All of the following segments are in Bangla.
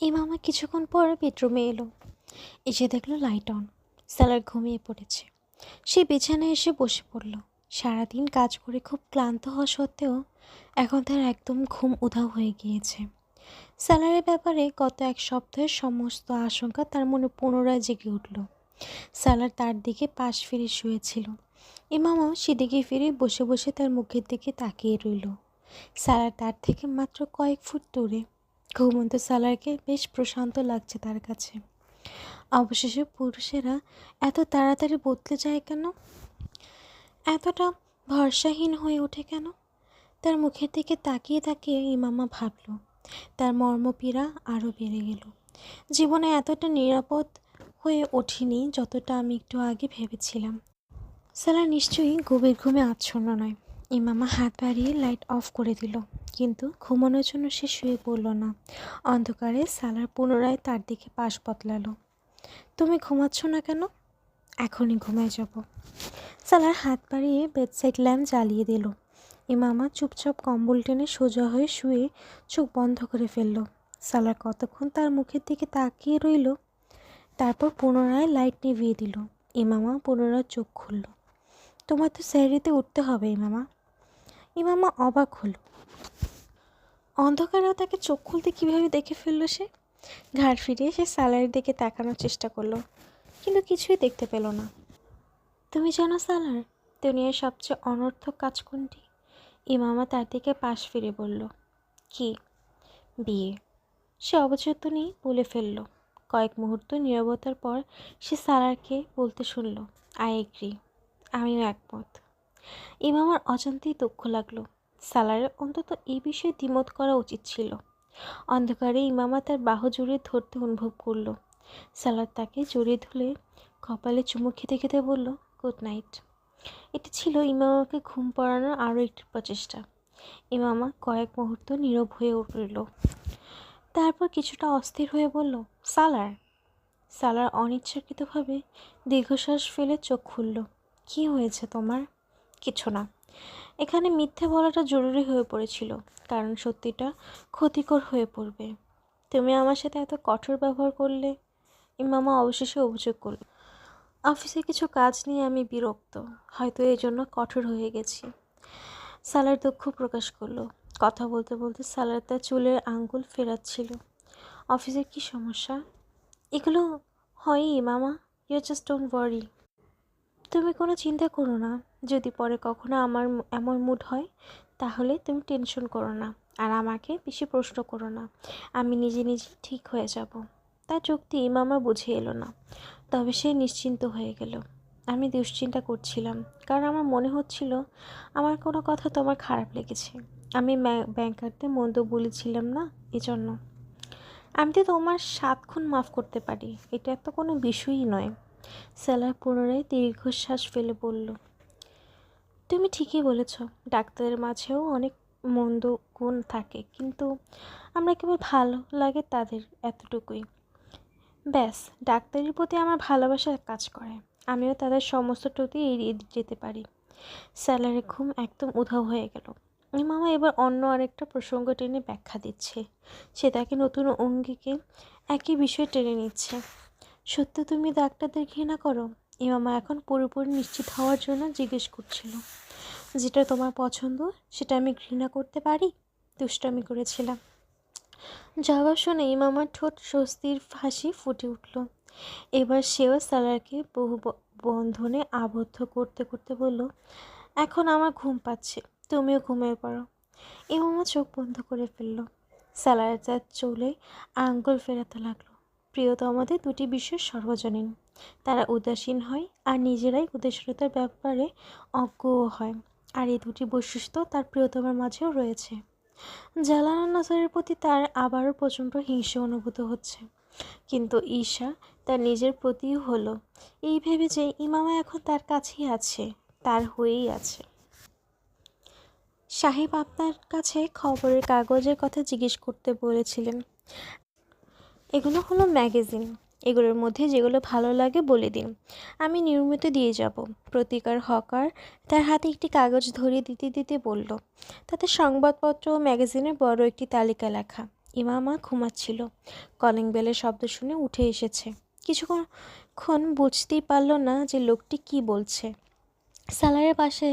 ইমামা কিছুক্ষণ পর বেডরুমে এলো। এসে দেখল লাইট অন স্যালার ঘুমিয়ে পড়েছে। সে বিছানায় এসে বসে পড়ল। সারাদিন কাজ করে খুব ক্লান্ত হওয়া সত্ত্বেও এখন তার একদম ঘুম উধাও হয়ে গিয়েছে। স্যালারের ব্যাপারে গত এক সপ্তাহের সমস্ত আশঙ্কা তার মনে পুনরায় জেগে উঠল। স্যালার তার দিকে পাশ ফিরে শুয়েছিল। ইমামও সেদিকে ফিরে বসে বসে তার মুখের দিকে তাকিয়ে রইল। স্যালার তার থেকে মাত্র কয়েক ফুট দূরে। ঘুমন্ত সালারকে বেশ প্রশান্ত লাগছে তার কাছে। অবশেষে পুরুষেরা এত তাড়াতাড়ি বদলে যায় কেন? এতটা ভরসাহীন হয়ে ওঠে কেন? তার মুখের দিকে তাকিয়ে তাকিয়ে ইমামা ভাবল, তার মর্মপীড়া আরও বেড়ে গেল। জীবনে এতটা নিরাপদ হয়ে ওঠিনি যতটা আমি একটু আগে ভেবেছিলাম। সালা নিশ্চয়ই গভীর ঘুমে আচ্ছন্ন নয়। ইমামা হাত বাড়িয়ে লাইট অফ করে দিল, কিন্তু ঘুমানোর জন্য সে শুয়ে পড়ল না। অন্ধকারে সালার পুনরায় তার দিকে পাশ বদলালো। তুমি ঘুমাচ্ছ না কেন? এখনই ঘুমায় যাব। সালার হাত বাড়িয়ে বেডসাইড ল্যাম্প জ্বালিয়ে দিল। ইমামা চুপচাপ কম্বল টেনে সোজা হয়ে শুয়ে চোখ বন্ধ করে ফেলল। সালার কতক্ষণ তার মুখের দিকে তাকিয়ে রইল, তারপর পুনরায় লাইট নিভিয়ে দিল। ইমামা পুনরায় চোখ খুলল। তোমার তো স্যারিতে উঠতে হবে ইমামা। ইমামা অবাক হলো। অন্ধকারেও তাকে চোখ খুলতে কীভাবে দেখে ফেলল সে? ঘাড় ফিরিয়ে সে সালারের দিকে তাকানোর চেষ্টা করল, কিন্তু কিছুই দেখতে পেল না। তুমি জানো সালার, দুনিয়ার সবচেয়ে অনর্থক কাজ কোনটি? ইমামা তার দিকে পাশ ফিরে বলল, কি? বিয়ে। সে অবচেতনই বলে ফেলল। কয়েক মুহূর্ত নীরবতার পর সে সালারকে বলতে শুনল, আই এগ্রি, আমিও একমত। ইমামার অজান্তেই দুঃখ লাগল। সালারের অন্তত এই বিষয়ে দ্বিমত করা উচিত ছিল। অন্ধকারে ইমামা তার বাহু জড়িয়ে ধরতে অনুভব করল। সালার তাকে জড়িয়ে ধুলে কপালে চুমু খেতে খেতে বলল, গুড নাইট। এটি ছিল ইমামাকে ঘুম পড়ানোর আরও একটি প্রচেষ্টা। ইমামা কয়েক মুহূর্ত নীরব হয়ে উঠল তারপর কিছুটা অস্থির হয়ে বলল, সালার? সালার অনিচ্ছাকৃতভাবে দীর্ঘশ্বাস ফেলে চোখ খুলল, কি হয়েছে তোমার? কিছু না। এখানে মিথ্যে বলাটা জরুরি হয়ে পড়েছিল, কারণ সত্যিটা ক্ষতিকর হয়ে পড়বে। তুমি আমার সাথে এত কঠোর ব্যবহার করলে? ইমামা অবশেষে অভিযোগ করল, অফিসে কিছু কাজ নিয়ে আমি বিরক্ত, হয়তো এই জন্য কঠোর হয়ে গেছি। সালার দুঃখ প্রকাশ করল। কথা বলতে বলতে সালার তার চুলের আঙ্গুল ফেরাচ্ছিল। অফিসের কি সমস্যা? এগুলো হয়ই, মামা। ইউ জাস্ট ডোন্ট ওয়ারি তুমি কোনো চিন্তা করো না। যদি পরে কখনো আমার এমন মুড হয়, তাহলে তুমি টেনশন করো না। আর আমাকে বেশি প্রশ্ন করো না। আমি নিজে নিজে ঠিক হয়ে যাব। তার চুক্তি মামা বুঝে এলো না। তবে সে নিশ্চিন্ত হয়ে গেল। আমি দুশ্চিন্তা করছিলাম, কারণ আমার মনে হচ্ছিল, আমার কোনো কথা তোমার খারাপ লেগেছে। আমি ব্যাংকারদের মন্দ বলেছিলাম না, এজন্য। আমি তো তোমার সাত খুন মাফ করতে পারি। এটা তো কোনো বিষয়ই নয়। স্যালার পুনরায় দীর্ঘশ্বাস ফেলে বলল, তুমি ঠিকই বলেছ, ডাক্তারের মাঝেও অনেক মন্দ গুণ থাকে, কিন্তু আমরা কেবল ভালো লাগে তাদের এতটুকুই। ব্যাস, ডাক্তারের প্রতি আমার ভালোবাসা কাজ করে, আমিও তাদের সমস্ত ত্রুটি এড়িয়ে যেতে পারি। স্যালারে ঘুম একদম উধাও হয়ে গেল। মামা এবার অন্য আরেকটা প্রসঙ্গ টেনে ব্যাখ্যা দিচ্ছে। সে তাকে নতুন অঙ্গিকে একই বিষয় টেনে নিচ্ছে। সত্য তুমি ডাক্তারদের ঘৃণা করো। ইমামা এখন পুরোপুরি নিশ্চিত হওয়ার জন্য জিজ্ঞেস করছিল। যেটা তোমার পছন্দ, সেটা আমি ঘৃণা করতে পারি? দুষ্টামি করেছিলাম। জবাব শুনে ইমামার ঠোঁট স্বস্তির ফাঁসি ফুটে উঠল। এবার সেও সালারকে বহু বন্ধনে আবদ্ধ করতে করতে বলল, এখন আমার ঘুম পাচ্ছে, তুমিও ঘুমিয়ে পড়ো। ইমামা চোখ বন্ধ করে ফেলল। সালার যার চলে আঙ্গুল ফেরাতে লাগল। প্রিয়তমাদের দুটি বিষয় সর্বজনীন। তারা উদাসীন হয় আর নিজেরাই উদাসীনতার ব্যাপারে অজ্ঞও হয়। আর এই দুটি বৈশিষ্ট্য তার প্রিয়তমার মাঝেও রয়েছে। জালানা নজরের প্রতি তার আবারও প্রচণ্ড হিংসা অনুভূত হচ্ছে। কিন্তু ঈশা তার নিজের প্রতিও হলো। এই ভেবে যে ইমামা এখন তার কাছেই আছে, তার হয়েই আছে। সাহেব আপনার কাছে খবরের কাগজের কথা জিজ্ঞেস করতে বলেছিলেন। এগুলো হলো ম্যাগাজিন। এগুলোর মধ্যে যেগুলো ভালো লাগে বলে দিন। আমি নিয়মিত দিয়ে যাব। প্রতিকার হকার তার হাতে একটি কাগজ ধরিয়ে দিতে দিতে বলল, তাতে সংবাদপত্র ও ম্যাগাজিনের বড় একটি তালিকা লেখা। ইমামা ঘুমাচ্ছিল। কলিং বেলের শব্দ শুনে উঠে এসেছে। কিছুক্ষণ বুঝতেই পারল না যে লোকটি কি বলছে। সালারের পাশে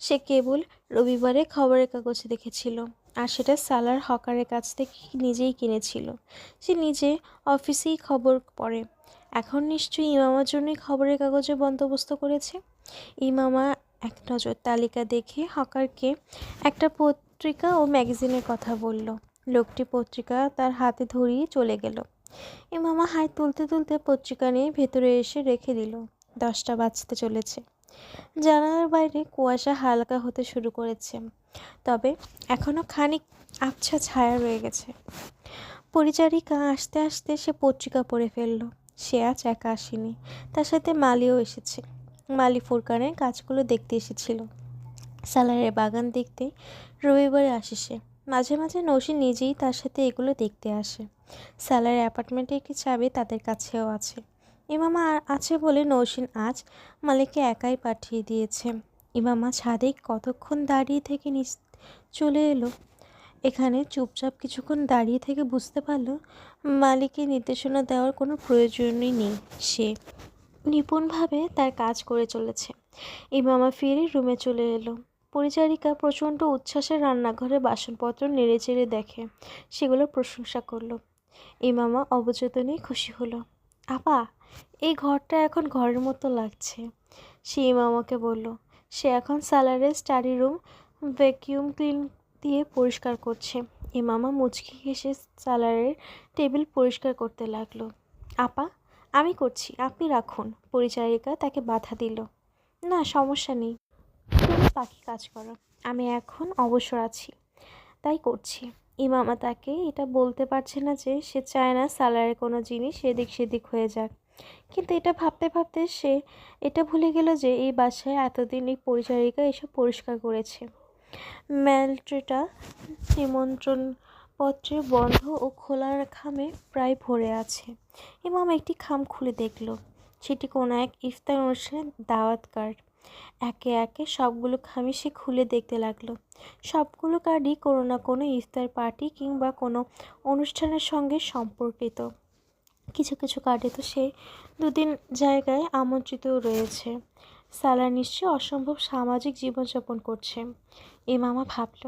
সে কেবল রবিবারে খবরের কাগজ দেখেছিল। আর সেটা সালার হকারের কাছ থেকে নিজেই কিনেছিল? সে নিজে অফিসেই খবর পড়ে। এখন নিশ্চয়ই ইমামার জন্যই খবরের কাগজে বন্দোবস্ত করেছে? ইমামা এক নজর তালিকা দেখে হকারকে একটা পত্রিকা ও ম্যাগাজিনের কথা বলল। লোকটি পত্রিকা তার হাতে ধরিয়ে চলে গেল। ইমামা হাই তুলতে তুলতে পত্রিকা নিয়ে ভেতরে এসে রেখে দিল। দশটা বাজতে চলেছে। জানালার বাইরে কুয়াশা হালকা হতে শুরু করেছে। তবে এখনও খানিক আবছা ছায়া রয়ে গেছে। পরিচারিকা আসতে আসতে সে পত্রিকা পড়ে ফেলল। সে আজ একা আসেনি। তার সাথে মালিও এসেছে। মালি ফুরকানের গাছগুলো দেখতে এসেছিল। সালারের বাগান দেখতে রবিবারে আসে সে। মাঝে মাঝে নৌসি নিজেই তার সাথে এগুলো দেখতে আসে। সালারের অ্যাপার্টমেন্টে একটি চাবি তাদের কাছেও আছে। আর আছে বলে নৌসিন আজ মালিককে একাই পাঠিয়ে দিয়েছে। ইমামা ছাদে কতক্ষণ দাঁড়িয়ে থেকে নিচ চলে এলো? এখানে চুপচাপ কিছুক্ষণ দাঁড়িয়ে থেকে বুঝতে পারল, মালিককে নির্দেশনা দেওয়ার কোনো প্রয়োজনই নেই। সে নিপুণভাবে তার কাজ করে চলেছে। ইমামা ফিরে রুমে চলে এলো। পরিচারিকা প্রচণ্ড উচ্ছ্বাসে রান্নাঘরে বাসনপত্র নেড়ে চেড়ে দেখে, সেগুলো প্রশংসা করল। ইমামা অবচেতনেই খুশি হলো। আপা, এই ঘরটা এখন ঘরের মতো লাগছে, সে ইমামাকে বলল। সে এখন স্যালারের স্টাডি রুম ভ্যাকিউম ক্লিন দিয়ে পরিষ্কার করছে। ইমামা মুচকি হেসে স্যালারের টেবিল পরিষ্কার করতে লাগল। আপা, আমি করছি, আপনি রাখুন। পরিচারিকা তাকে বাধা দিল। না, সমস্যা নেই। তুমি বাকি কাজ করো। আমি এখন অবসর আছি। তাই করছি। ইমামা তাকে এটা বলতে পারছে না যে সে চায় না সালারের কোনো জিনিস এদিক সেদিক হয়ে যাক। কিন্তু এটা ভাবতে ভাবতে সে এটা ভুলে গেল যে এই বাসায় এতদিন এই পরিচারিকা এসব পরিষ্কার করেছে। ম্যালট্রিটা নিমন্ত্রণ পত্রে বন্ধ ও খোলার খামে প্রায় ভরে আছে। ইমাম একটি খাম খুলে দেখল। সেটি কোনো এক ইফতার অনুষ্ঠানের দাওয়াত কার্ড। একে একে সবগুলো খামই সে খুলে দেখতে লাগল। সবগুলো কার্ডই কোনো না কোনো ইফতার পার্টি কিংবা কোনো অনুষ্ঠানের সঙ্গে সম্পর্কিত। কিছু কিছু কার্ডে তো সে দুদিন জায়গায় আমন্ত্রিতও রয়েছে। সালা নিশ্চয়ই অসম্ভব সামাজিক জীবনযাপন করছে। এ মামা ভাবল,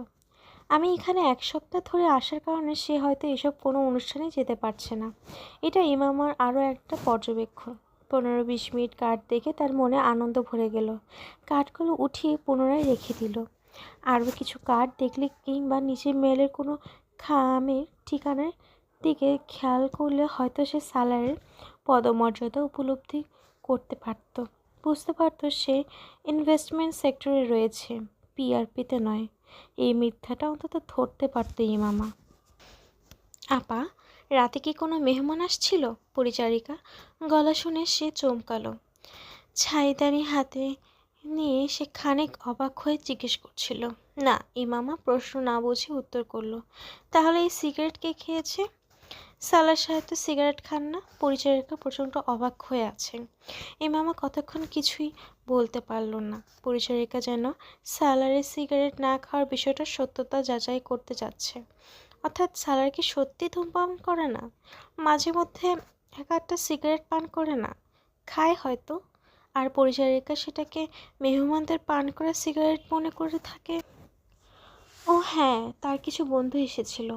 আমি এখানে এক সপ্তাহ ধরে আসার কারণে সে হয়তো এসব কোনো অনুষ্ঠানে যেতে পারছে না। এটা ইমামার আরও একটা পর্যবেক্ষণ। পনেরো বিশ মিনিট কাঠ দেখে তার মনে আনন্দ ভরে গেল। কাঠগুলো উঠিয়ে পুনরায় রেখে দিল। আরও কিছু কাঠ দেখলে কিংবা নিচে মেলের কোনো খামের ঠিকানার দিকে খেয়াল করলে হয়তো সে সালারের পদমর্যাদা উপলব্ধি করতে পারত। বুঝতে পারত সে ইনভেস্টমেন্ট সেক্টরে রয়েছে পিআরপিতে নয়। এই মিথ্যাটা অন্তত ধরতে পারত ইমামা আপা, রাতে কি কোনো মেহমান আসছিল? পরিচারিকা গলা শুনে সে চমকালো। ছাইদানি হাতে নিয়ে সে খানিক অবাক হয়ে জিজ্ঞেস করছিল। না ইমামা প্রশ্ন না বুঝে উত্তর করল। তাহলে এই সিগারেট কে খেয়েছে? সালার সাহেব তো সিগারেট খান না। পরিচারিকা প্রচণ্ড অবাক হয়ে আছেন। ইমামা কতক্ষণ কিছুই বলতে পারল না। পরিচারিকা যেন সালারের সিগারেট না খাওয়ার বিষয়টা সত্যতা যাচাই করতে যাচ্ছে অর্থাৎ সালার কি সত্যি ধূমপান করে না? মাঝে মধ্যে এক একটা সিগারেট পান করে না? খায় হয়তো। আর পরিচারিকা সেটাকে মেহমানদের পান করা সিগারেট মনে করে থাকে? ও হ্যাঁ তার কিছু বন্ধু এসেছিল।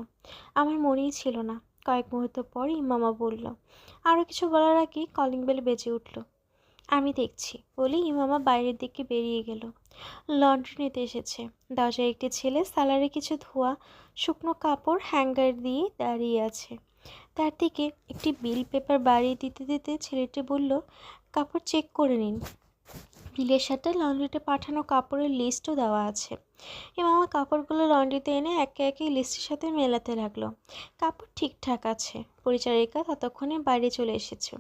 আমার মনেই ছিল না। কয়েক মুহূর্ত পরই মামা বলল আরও কিছু বলার আগেই কলিং বেল বেজে উঠল। আমি দেখছি। বলেই ইমামা বাইরের দিকে বেরিয়ে গেল। লন্ড্রি নিতে এসেছে। দরজায় একটি ছেলে সালারে কিছু ধোয়া, শুকনো কাপড় হ্যাঙ্গার দিয়ে দাঁড়িয়ে আছে। তার দিকে একটি বিল পেপার বাড়িয়ে দিতে দিতে ছেলেটি বলল, কাপড় চেক করে নিন। বিলের সাথে লন্ড্রিতে পাঠানো কাপড়ের লিস্টও দেওয়া আছে। মামা কাপড়গুলো লন্ড্রিতে এনে একে একে লিস্টের সাথে মেলাতে লাগল। কাপড় ঠিকঠাক আছে, পরিচারিকা ততক্ষণে বাইরে চলে এসেছে।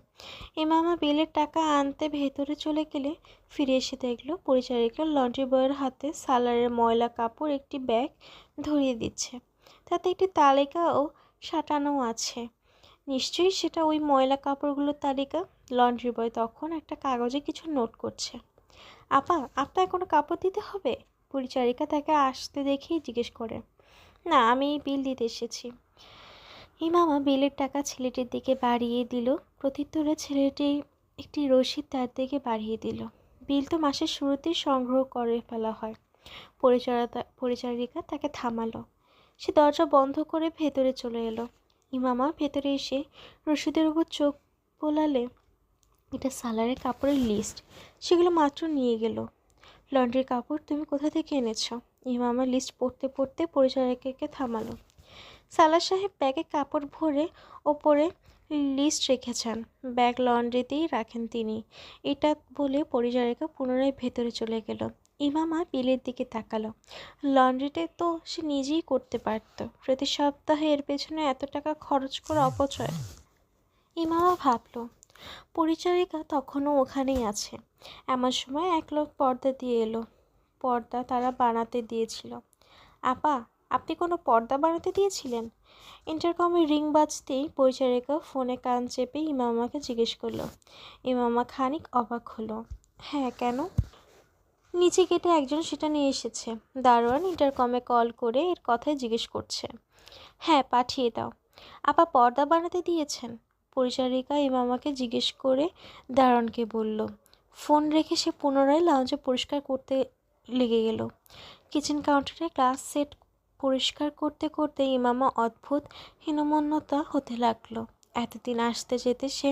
এ মামা বিলের টাকা আনতে ভেতরে চলে গেলে ফিরে এসে দেখল পরিচারিকা লন্ড্রি বয়ের হাতে সালারের ময়লা কাপড় একটি ব্যাগ ধরিয়ে দিচ্ছে। তাতে একটি তালিকা ও সাঁটানো আছে। নিশ্চয়ই সেটা ওই ময়লা কাপড়গুলোর তালিকা? লন্ড্রি বয় তখন একটা কাগজে কিছু নোট করছে। আপা, আপনার কোনো কাপড় দিতে হবে? পরিচারিকা তাকে আসতে দেখেই জিজ্ঞেস করে। না, আমি বিল দিতে এসেছি। ইমামা বিলের টাকা ছেলেটির দিকে বাড়িয়ে দিল। প্রত্যুত্তরে ছেলেটি একটি রশিদ তার দিকে বাড়িয়ে দিল। বিল তো মাসের শুরুতেই সংগ্রহ করে ফেলা হয়। পরিচারিকা পরিচারিকা তাকে থামালো। সে দরজা বন্ধ করে ভেতরে চলে এলো। ইমামা ভেতরে এসে রশিদের উপর চোখ বোলালে, এটা সালারের কাপড়ের লিস্ট সেগুলো মাত্র নিয়ে গেল। লন্ড্রির কাপড় তুমি কোথা থেকে এনেছো? ইমামা লিস্ট পড়তে পড়তে পরিচারিকাকে থামালো। সালার সাহেব ব্যাগে কাপড় ভরে ওপরে লিস্ট রেখেছেন। ব্যাগ লন্ড্রিতেই রাখেন তিনি। এটা বলে পরিচারিকা পুনরায় ভেতরে চলে গেল। ইমামা বিলের দিকে তাকালো। লন্ড্রিতে তো সে নিজেই করতে পারতো। প্রতি সপ্তাহে এর পেছনে এত টাকা খরচ করা অপচয়। ইমামা ভাবলো পরিচারিকা তখনও ওখানেই আছে। এমন সময় এক লোক পর্দা দিয়ে এলো। পর্দা তারা বানাতে দিয়েছিল। আপা, আপনি কোনো পর্দা বানাতে দিয়েছিলেন? ইন্টারকমে রিং বাজতেই পরিচারিকা ফোনে কান চেপে ইমামাকে জিজ্ঞেস করল। ইমামা খানিক অবাক হলো। হ্যাঁ কেন? নিচে কেটে একজন সেটা নিয়ে এসেছে। দারোয়ান ইন্টারকমে কল করে এর কথাই জিজ্ঞেস করছে। হ্যাঁ পাঠিয়ে দাও। আপা পর্দা বানাতে দিয়েছেন? পরিচারিকা ইমামাকে জিজ্ঞেস করে দারণকে বলল, ফোন রেখে সে পুনরায় লাউঞ্জে পরিষ্কার করতে লেগে গেল। কিচেন কাউন্টারে গ্লাস সেট পরিষ্কার করতে করতে ইমামা অদ্ভুত হীনমন্যতা হতে লাগল। এতদিন আসতে যেতে সে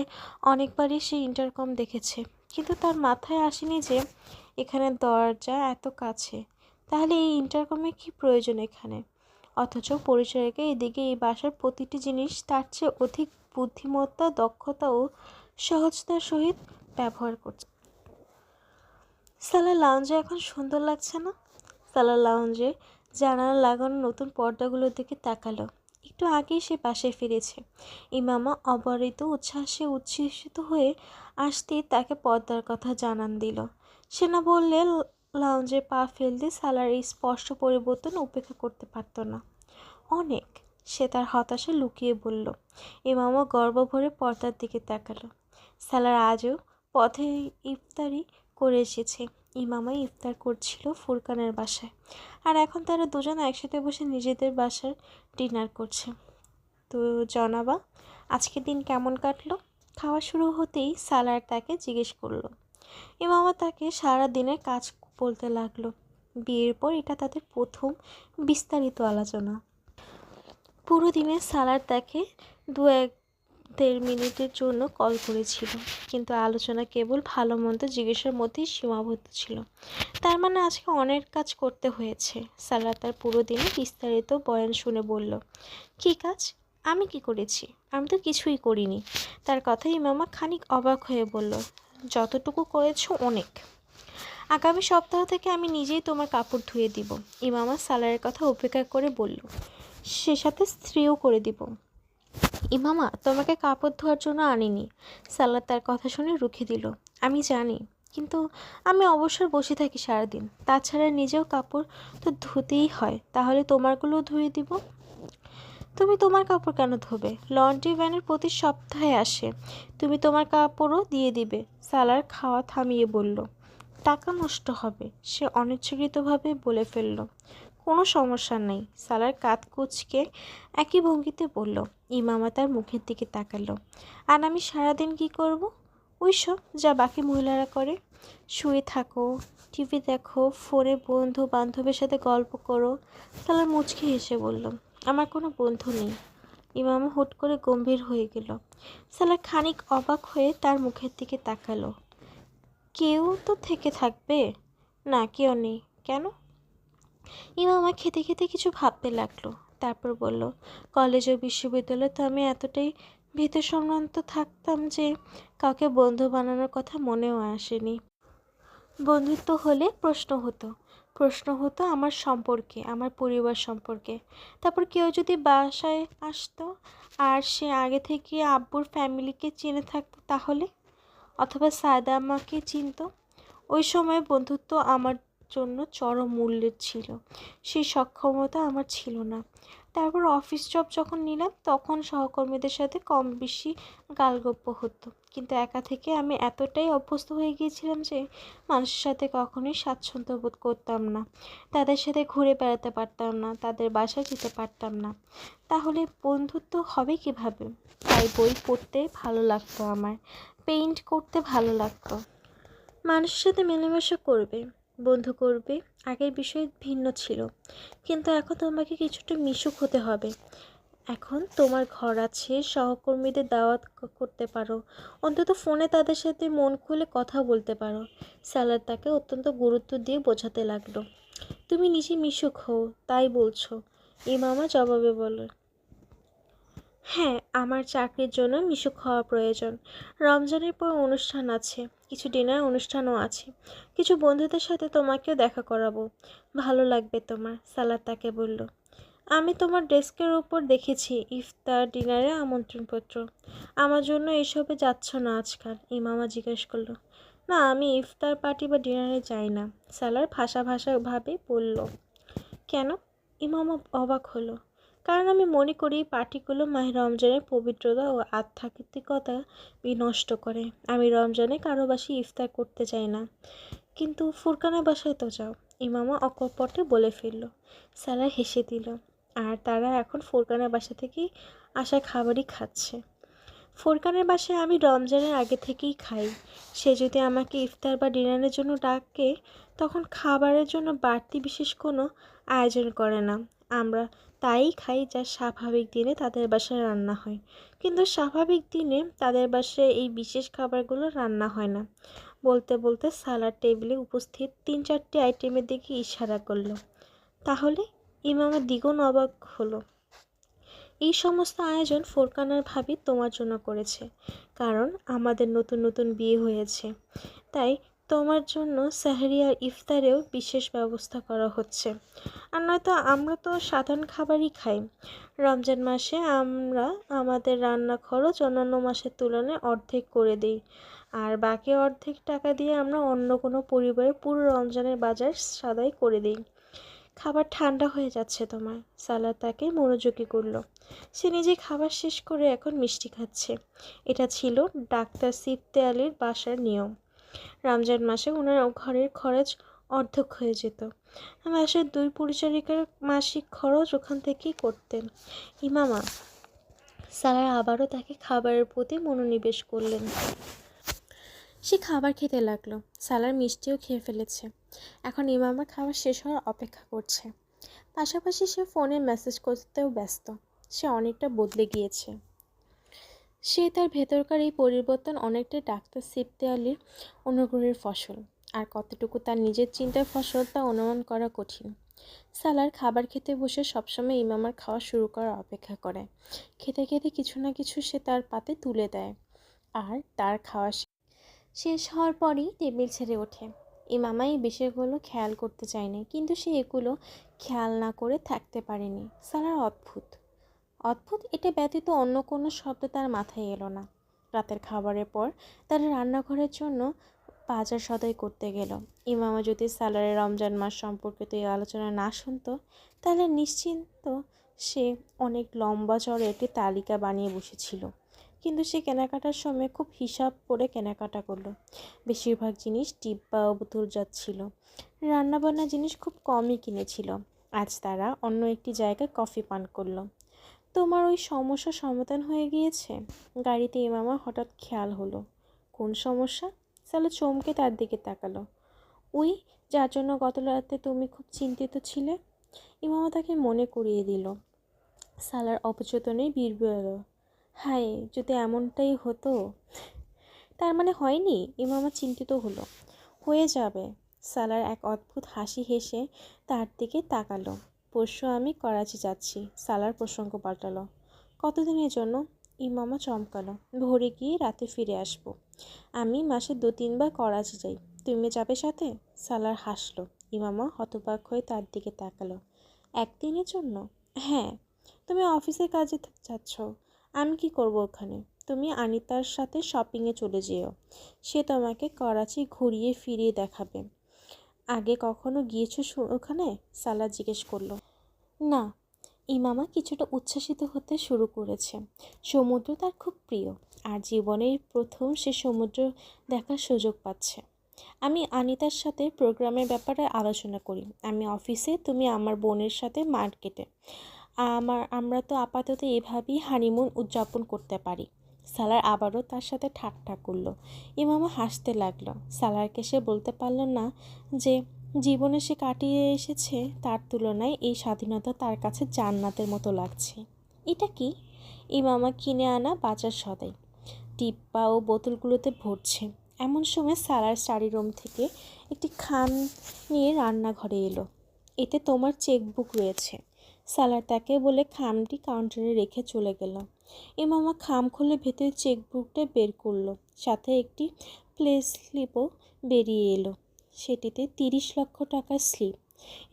অনেকবারই সে ইন্টারকম দেখেছে, কিন্তু তার মাথায় আসেনি যে এখানে দরজা এত কাছে। তাহলে এই ইন্টারকমের কি প্রয়োজন এখানে? অথচ পরিচয়কে এদিকে এই বাসার প্রতিটি জিনিস তার চেয়ে অধিক বুদ্ধিমত্তা, দক্ষতা ও সহজতার সহিত ব্যবহার করছে। সালা লাউঞ্জে এখন সুন্দর লাগছে না? সালা লাউঞ্জে জানালা লাগানো নতুন পর্দাগুলোর দিকে তাকালো। একটু আগেই সে বাসায় ফিরেছে। ইমামা অবারিত উচ্ছ্বাসে উচ্ছ্বসিত হয়ে আসতেই তাকে পর্দার কথা জানান দিল। সে না বললে লাউঞ্জে পা ফেলতে সালার এই স্পষ্ট পরিবর্তন উপেক্ষা করতে পারত না। অনেক সে তার হতাশা লুকিয়ে বলল। ইমামা গর্ব ভরে পর্দার দিকে তাকালো। সালার আজও পথে ইফতারি করে এসেছে। ইমামা ইফতার করছিল ফুরকানের বাসায়। আর এখন তারা দুজন একসাথে বসে নিজেদের বাসার ডিনার করছে। তো জনাবা, আজকের দিন কেমন কাটলো? খাওয়া শুরু হতেই সালার তাকে জিজ্ঞেস করল। ইমামা তাকে সারা দিনের কাজ বলতে লাগল। বিয়ের পর এটা তাদের প্রথম বিস্তারিত আলোচনা। পুরো দিনে সালার তাকে দু এক দেড় মিনিটের জন্য কল করেছিল। কিন্তু আলোচনা কেবল ভালো মন্দ জিজ্ঞাসার মধ্যেই সীমাবদ্ধ ছিল। তার মানে আজকে অনেক কাজ করতে হয়েছে। সালা তার পুরো দিনে বিস্তারিত বয়ান শুনে বলল, কী কাজ? আমি কি করেছি? আমি তো কিছুই করিনি। তার কথা ইমামা খানিক অবাক হয়ে বলল, যতটুকু করেছ অনেক। আগামী সপ্তাহ থেকে আমি নিজেই তোমার কাপড় ধুয়ে দিব। ইমামা সালারের কথা উপেক্ষা করে বলল সে সাথে স্ত্রীও করে দিব। ইমামা, তোমাকে কাপড় ধোয়ার জন্য আনিনি। সালাদ তার কথা শুনে রুখে দিল। আমি জানি, কিন্তু আমি অবসর বসে থাকি সারাদিন। তাছাড়া নিজেও কাপড় তো ধুতেই হয়, তাহলে তোমারগুলোও ধুয়ে দিব? তুমি তোমার কাপড় কেন ধোবে? লন্ড্রি ভ্যানের প্রতি সপ্তাহে আসে। তুমি তোমার কাপড়ও দিয়ে দিবে। সালার খাওয়া থামিয়ে বলল, টাকা নষ্ট হবে। সে অনিচ্ছাকৃতভাবে বলে ফেলল কোনো সমস্যা নেই। সালার কাত কুচকে একই ভঙ্গিতে বলল, ইমামা তার মুখের দিকে তাকালো। আর আমি সারাদিন কি করব? ওই সব যা বাকি মহিলারা করে। শুয়ে থাকো, টিভি দেখো, ফোনে বন্ধু বান্ধবের সাথে গল্প করো। সালার মুচকি হেসে বলল, আমার কোনো বন্ধু নেই। ইমামা হুট করে গম্ভীর হয়ে গেল। সালার খানিক অবাক হয়ে তার মুখের দিকে তাকালো। কেউ তো থেকে থাকবে? না, কেউ নেই। কেন? ইমামা খেতে খেতে কিছু ভাবতে লাগল। তারপর বলল, কলেজ ও বিশ্ববিদ্যালয়ে তো আমি এতটাই ভীত সংক্রান্ত থাকতাম যে কাউকে বন্ধু বানানোর কথা মনেও আসেনি। বন্ধুত্ব হলে প্রশ্ন হতো। প্রশ্ন হতো আমার সম্পর্কে, আমার পরিবার সম্পর্কে। তারপর কেউ যদি বাসায় আসতো আর সে আগে থেকে আব্বুর ফ্যামিলিকে চিনে থাকতো তাহলে? অথবা সায়দা আমাকে চিনতো? ওই সময় বন্ধুত্ব আমার জন্য চরম মূল্যের ছিল। সেই সক্ষমতা আমার ছিল না। তারপর অফিস জব যখন নিলাম, তখন সহকর্মীদের সাথে কম বেশি গালগপ্প হতো। কিন্তু একা থেকে আমি এতটাই অভ্যস্ত হয়ে গিয়েছিলাম যে, মানুষের সাথে কখনোই স্বাচ্ছন্দ্য বোধ করতাম না। তাদের সাথে ঘুরে বেড়াতে পারতাম না, তাদের বাসায় যেতে পারতাম না। তাহলে বন্ধুত্ব হবে কীভাবে? তাই বই পড়তে ভালো লাগতো আমার পেইন্ট করতে ভালো লাগতো। মানুষের সাথে মেলামেশা করবে। বন্ধু করবে। আগের বিষয় ভিন্ন ছিল। কিন্তু এখন তোমাকে কিছুটা মিশুক হতে হবে। এখন তোমার ঘর আছে, সহকর্মীদের দাওয়াত করতে পারো। অন্তত ফোনে তাদের সাথে মন খুলে কথা বলতে পারো। স্যালার তাকে অত্যন্ত গুরুত্ব দিয়ে বোঝাতে লাগল। তুমি নিজে মিশুক হও, তাই বলছো। ইমামা জবাবে বলল। হ্যাঁ আমার চাকরির জন্য মিশুক হওয়া প্রয়োজন। রমজানের পর অনুষ্ঠান আছে, কিছু ডিনার অনুষ্ঠানও আছে। কিছু বন্ধুদের সাথে তোমাকেও দেখা করাবো। ভালো লাগবে তোমার, সালাদ তাকে বলল। আমি তোমার ডেস্কের ওপর দেখেছি ইফতার ডিনারে আমন্ত্রণপত্র। আমার জন্য এসবে যাচ্ছ না আজকাল ইমামা জিজ্ঞেস করল। না, আমি ইফতার পার্টি বা ডিনারে যাই না, সালার ভাষা ভাষাভাবে বলল। কেন? ইমামা অবাক হলো। কারণ আমি মনে করি পার্টিগুলো মাহে রমজানের পবিত্রতা ও আধ্যাত্মিকতা বিনষ্ট করে। আমি রমজানে কারও বাসি ইফতার করতে চাই না। কিন্তু ফুরকানা বাসায় তো যাও ইমামা অকপটে বলে ফেলল। সালা হেসে দিল। আর তারা এখন ফুরকানা বাসা থেকেই আসা খাবারই খাচ্ছে। ফুরকানের বাসায় আমি রমজানের আগে থেকেই খাই। সে যদি আমাকে ইফতার বা ডিনারের জন্য ডাকে, তখন খাবারের জন্য বাড়তি বিশেষ কোনো আয়োজন করে না। আমরা তাই খাই যা স্বাভাবিক দিনে তাদের বাসায় রান্না হয়। কিন্তু স্বাভাবিক দিনে তাদের বাসায় এই বিশেষ খাবারগুলো রান্না হয় না। বলতে বলতে সালাড টেবিলে উপস্থিত তিন চারটি আইটেমের দিকে ইশারা করল। তাহলে ইমামা দ্বিগুণ অবাক হলো। এই সমস্ত আয়োজন ফোরকানার ভাবি তোমার জন্য করেছে। কারণ আমাদের নতুন নতুন বিয়ে হয়েছে। তাই তোমার জন্য সাহারি ইফতারেও বিশেষ ব্যবস্থা করা হচ্ছে। আর নয়তো আমরা তো সাধারণ খাবারই খাই। রমজান মাসে আমরা আমাদের রান্না খরচ অন্যান্য মাসের তুলনায় অর্ধেক করে দিই। আর বাকি অর্ধেক টাকা দিয়ে আমরা অন্য কোনো পরিবারের পুরো রমজানের বাজার সাদাই করে দিই। খাবার ঠান্ডা হয়ে যাচ্ছে তোমার। সালাদ তাকে মনোযোগী করল। সে নিজে খাবার শেষ করে এখন মিষ্টি খাচ্ছে। এটা ছিল ডাক্তার সিফতে আলীর বাসার নিয়ম। রমজান মাসে ওনার ঘরের খরচ অর্ধেক হয়ে যেত। মাসের দুই পরিচারিকার মাসিক খরচ ওখান থেকেই করতেন। ইমামা সালার আবারও তাকে খাবারের প্রতি মনোনিবেশ করলেন। সে খাবার খেতে লাগল। সালার মিষ্টিও খেয়ে ফেলেছে। এখন ইমামা খাবার শেষ হওয়ার অপেক্ষা করছে। পাশাপাশি সে ফোনে মেসেজ করতেও ব্যস্ত। সে অনেকটা বদলে গিয়েছে। সে তার ভেতরকার এই পরিবর্তন অনেকটাই ডাক্তার সিফতে আলীর অনুগ্রহের ফসল, আর কতটুকু তার নিজের চিন্তার ফসল তা অনুমান করা কঠিন। সালার খাবার খেতে বসে সবসময় ইমামার খাওয়া শুরু করার অপেক্ষা করে। খেতে খেতে কিছু না কিছু সে তার পাতে তুলে দেয়, আর তার খাওয়া শেষ হওয়ার পরই টেবিল ছেড়ে ওঠে। ইমামা এই বিষয়গুলো খেয়াল করতে চায়নি, কিন্তু সে এগুলো খেয়াল না করে থাকতে পারেনি। সালার অদ্ভুত। অদ্ভুত এটা ব্যতীত অন্য কোনো শব্দ তার মাথায় এলো না। রাতের খাবারের পর তারা রান্নাঘরের জন্য বাজার সদাই করতে গেল। ইমামা যদি সালারের রমজান মাস সম্পর্কিত এই আলোচনা না শুনতো, তাহলে নিশ্চিন্ত সে অনেক লম্বা চড়ে একটি তালিকা বানিয়ে বসেছিল। কিন্তু সে কেনাকাটার সময় খুব হিসাব করে কেনাকাটা করল। বেশিরভাগ জিনিস ডিব্বা ও বোতলজাত ছিল। রান্নাবান্না জিনিস খুব কমই কিনেছিল। আজ তারা অন্য একটি জায়গায় কফি পান করল। তোমার ওই সমস্যা সমাধান হয়ে গিয়েছে? গাড়িতে ইমামা হঠাৎ খেয়াল হলো। কোন সমস্যা? সালে চমকে তার দিকে তাকালো। ওই যার জন্য গত রাতে তুমি খুব চিন্তিত ছিলে? ইমামা তাকে মনে করিয়ে দিল। সালার অপচেতনে বিড়বিড়ালো হায়, যদি এমনটাই হতো? তার মানে হয়নি? ইমামা চিন্তিত হলো। হয়ে যাবে। সালার এক অদ্ভুত হাসি হেসে তার দিকে তাকালো। পরশু আমি করাচি যাচ্ছি। সালার প্রসঙ্গ পাল্টালো। কতদিনের জন্য? ইমামা চমকালো। ভোরে গিয়ে রাতে ফিরে আসব। আমি মাসে দু তিনবার করাচি যাই। তুমি যাবে সাথে? সালার হাসলো। ইমামা হতবাক হয়ে তার দিকে তাকালো। একদিনের জন্য? হ্যাঁ। তুমি অফিসের কাজে যাচ্ছ। আমি কি করব ওখানে? তুমি আনিতার সাথে শপিংয়ে চলে যেও। সে তোমাকে করাচি ঘুরিয়ে ফিরিয়ে দেখাবে। আগে কখনো গিয়েছো ওখানে? সালা জিজ্ঞেস করল। না ইমামা কিছুটা উচ্ছ্বাসিত হতে শুরু করেছে। সমুদ্র তার খুব প্রিয়, আর জীবনের প্রথম সে সমুদ্র দেখার সুযোগ পাচ্ছে। আমি আনিতার সাথে প্রোগ্রামের ব্যাপারে আলোচনা করি। আমি অফিসে, তুমি আমার বোনের সাথে মার্কেটে। আমার, আমরা তো আপাতত এভাবেই হানিমুন উদযাপন করতে পারি। সালার আবারও তার সাথে ঠাট্টা করল। ইমামা হাসতে লাগল। সালারকে সে বলতে পারল না যে, জীবনে সে কাটিয়ে এসেছে, তার তুলনায় এই স্বাধীনতা তার কাছে জান্নাতের মতো লাগছে। এটা কি? ইমামা কিনে আনা বাজার সদাই। টিপ্পা ও বোতলগুলোতে ভরছে। এমন সময় সালার স্টাডি রুম থেকে একটি খাম নিয়ে রান্নাঘরে এলো। এতে তোমার চেকবুক রয়েছে। সালার তাকে বলে খামটি কাউন্টারে রেখে চলে গেল। ইমামা খাম খুলে ভেতরে চেকবুকটা বের করল। সাথে একটি প্লে স্লিপও বেরিয়ে এলো। সেটিতে তিরিশ লক্ষ টাকার স্লিপ।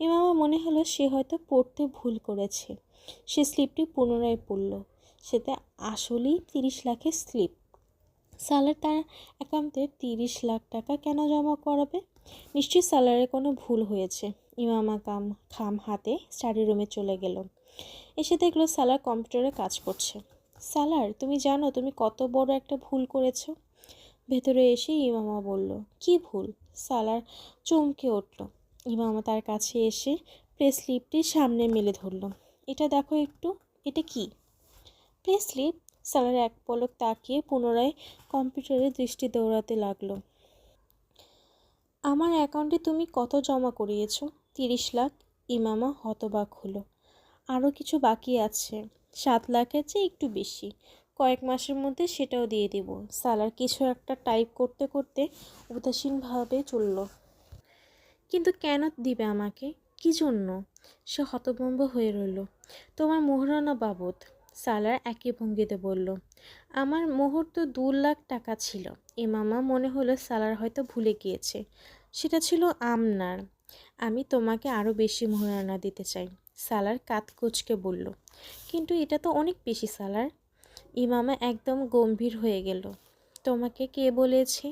ইমামা মনে হলো সে হয়তো পড়তে ভুল করেছে। সে স্লিপটি পুনরায় পড়ল। সেটা আসলেই তিরিশ লাখের স্লিপ। সালার তার অ্যাকাউন্টে তিরিশ লাখ টাকা কেন জমা করাবে? নিশ্চয়ই সালারের কোনো ভুল হয়েছে। ইমামা কাম খাম হাতে স্টাডি রুমে চলে গেল। এসে দেখল সালার কম্পিউটারে কাজ করছে। সালার, তুমি জানো তুমি কত বড় একটা ভুল করেছ? ভেতরে এসে ইমামা বলল, কি ভুল? সালার চমকে উঠল। ইমামা তার কাছে এসে প্রেস স্লিপটি সামনে মেলে ধরল। এটা দেখো একটু, এটা কি? প্রেস স্লিপ সালার এক পলক তাকিয়ে পুনরায় কম্পিউটারে দৃষ্টি দৌড়াতে লাগল। আমার অ্যাকাউন্টে তুমি কত জমা করিয়েছ? তিরিশ লাখ? ইমামা হতবাক হলো। আরও কিছু বাকি আছে। সাত লাখের চেয়ে একটু বেশি। কয়েক মাসের মধ্যে সেটাও দিয়ে দেব। সালার কিছু একটা টাইপ করতে করতে উদাসীনভাবে চলল। কিন্তু কেন দিবে আমাকে? কি জন্য? সে হতভম্ব হয়ে রইল। তোমার মোহরানা বাবদ, সালার একই ভঙ্গিতে বলল। আমার মোহর তো দু লাখ টাকা ছিল। ইমামা মনে হলো সালার হয়তো ভুলে গিয়েছে। সেটা ছিল আমনার। আমি তোমাকে আরও বেশি মোহরানা দিতে চাই। সালার কাত কুচকে বলল, কিন্তু এটা তো অনেক বেশি সালার। ইমামা একদম গম্ভীর হয়ে গেল। তোমাকে কে বলেছে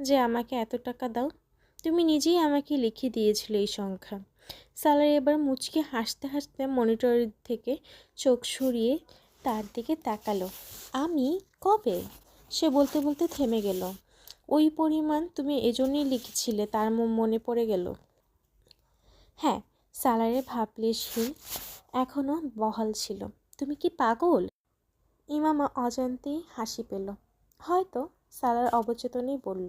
যে আমাকে এত টাকা দাও? তুমি নিজেই আমাকে লিখে দিয়েছিলে এই সংখ্যা। সালার এবার মুচকে হাসতে হাসতে মনিটর থেকে চোখ সরিয়ে তার দিকে তাকালো। আমি কবে? সে বলতে বলতে থেমে গেল। ওই পরিমাণ তুমি এজন্যই লিখেছিলে, তার মনে পড়ে গেল। হ্যাঁ সালারের ভাবলেশহীন এখনও বহাল ছিল। তুমি কি পাগল? ইমামা অজান্তেই হাসি পেল। হয়তো সালার অবচেতনেই বলল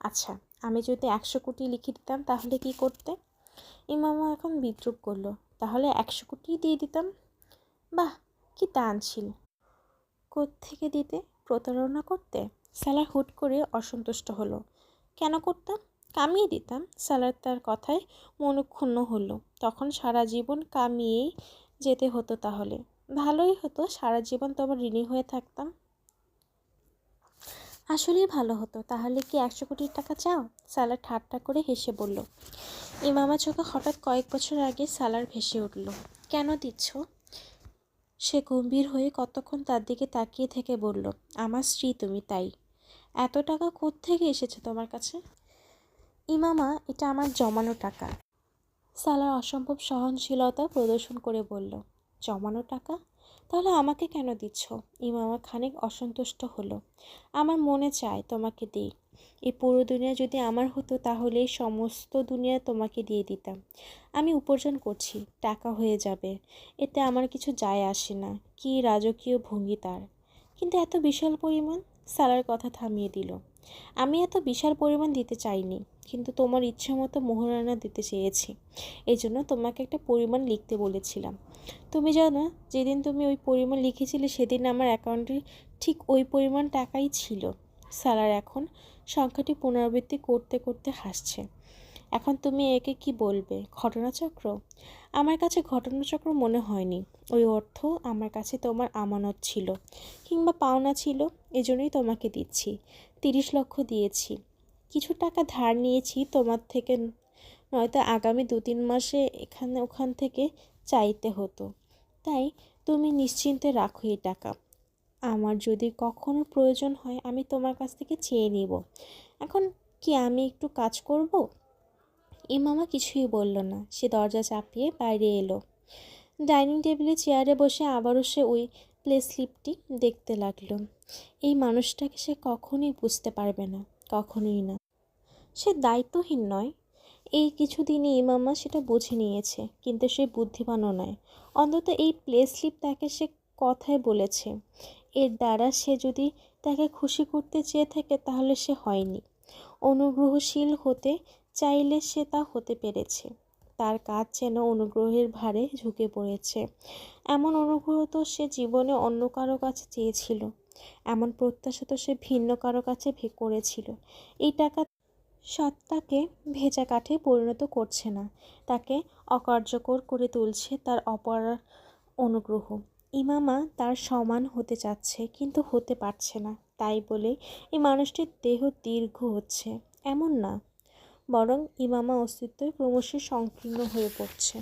আচ্ছা আমি যদি একশো কোটি লিখে দিতাম তাহলে কি করতে? ইমামা এখন বিদ্রুপ করল, তাহলে একশো কোটি দিয়ে দিতাম? বাহ, কি ছিল থেকে দিতে? প্রতারণা করতে? সালার হুট করে অসন্তুষ্ট হলো। কেন করতাম? কামিয়ে দিতাম? সালার তার কথায় মনক্ষুণ্ণ হলো। তখন সারা জীবন কামিয়েই যেতে হতো তাহলে। ভালোই হতো, সারা জীবন তোমার ঋণী হয়ে থাকতাম। আসলেই ভালো হতো। তাহলে কি একশো কোটি টাকা চাও? সালার ঠাট্টা করে হেসে বলল। ইমামা চোখে হঠাৎ কয়েক বছর আগে সালার ভেসে উঠল। কেন দিচ্ছ? সে গম্ভীর হয়ে কতক্ষণ তার দিকে তাকিয়ে থেকে বলল, আমার স্ত্রী তুমি, তাই। এত টাকা থেকে এসেছে তোমার কাছে? ইমামা, এটা আমার জমানো টাকা। সালার অসম্ভব সহনশীলতা প্রদর্শন করে বলল, জমানো টাকা? তাহলে আমাকে কেন দিচ্ছ? ইমামা খানিক অসন্তুষ্ট হলো। আমার মনে চায় তোমাকে দিই। এই পুরো দুনিয়া যদি আমার হতো তাহলে সমস্ত দুনিয়া তোমাকে দিয়ে দিতাম। আমি উপার্জন করছি, টাকা হয়ে যাবে। এতে আমার কিছু যায় আসে না। কি রাজকীয় ভঙ্গি তার। কিন্তু এত বিশাল পরিমাণ? সালার কথা থামিয়ে দিল। আমি এত বিশাল পরিমাণ দিতে চাইনি, কিন্তু তোমার ইচ্ছা মতো মোহরানা দিতে চেয়েছি। এই জন্য তোমাকে একটা পরিমাণ লিখতে বলেছিলাম। তুমি জানো, যেদিন তুমি ওই পরিমাণ লিখেছিলে সেদিন আমার অ্যাকাউন্টে ঠিক ওই পরিমাণ টাকাই ছিল। সালার এখন সংখ্যাটি পুনরাবৃত্তি করতে করতে হাসছে। এখন তুমি একে কি বলবে? ঘটনাচক্র? আমার কাছে ঘটনাচক্র মনে হয়নি। ওই অর্থ আমার কাছে তোমার আমানত ছিল, কিংবা পাওনা ছিল। এজন্যই তোমাকে দিচ্ছি। তিরিশ লক্ষ দিয়েছি। কিছু টাকা ধার নিয়েছি তোমার থেকে, নয়তো আগামী দু তিন মাসে এখানে ওখান থেকে চাইতে হতো। তাই তুমি নিশ্চিন্তে রাখো এই টাকা। আমার যদি কখনো প্রয়োজন হয় আমি তোমার কাছ থেকে চেয়ে নিব। এখন কি আমি একটু কাজ করব? ইমামা কিছুই বলল না। সে দরজা চাপিয়ে বাইরে এলো। ডাইনিং টেবিলে চেয়ারে বসে আবারও সে ওই প্লে স্লিপটি দেখতে লাগল। এই মানুষটাকে সে কখনোই বুঝতে পারবে না, কখনোই না। সে দায়িত্বহীন নয়। এই কিছুদিনই ইমামা সেটা বুঝে নিয়েছে, কিন্তু সে বুদ্ধিমানও নয়। অন্তত এই প্লে স্লিপ তাকে সে কথায় বলেছে। এর দ্বারা সে যদি তাকে খুশি করতে চেয়ে থাকে, তাহলে সে হয়নি। অনুগ্রহশীল হতে চাইলে সে তা হতে পেরেছে। তার কাজ যেন অনুগ্রহের ভারে ঝুঁকে পড়েছে। এমন অনুগ্রহ তো সে জীবনে অন্য কারও কাছে চেয়েছিল। এমন প্রত্যাশা তো সে ভিন্ন কারও কাছে ভে, করেছিল। এই টাকা সত্তাকে ভেজা কাঠে পরিণত করছে না। তাকে অকার্যকর করে তুলছে তার অপর অনুগ্রহ। ইমামা তার সমান হতে চাচ্ছে কিন্তু হতে পারছে না, তাই বলে এই মানুষটির দেহ দীর্ঘ হচ্ছে। এমন না। বরং ইমামা অস্তিত্বই ক্রমশই সংকীর্ণ হয়ে পড়ছে।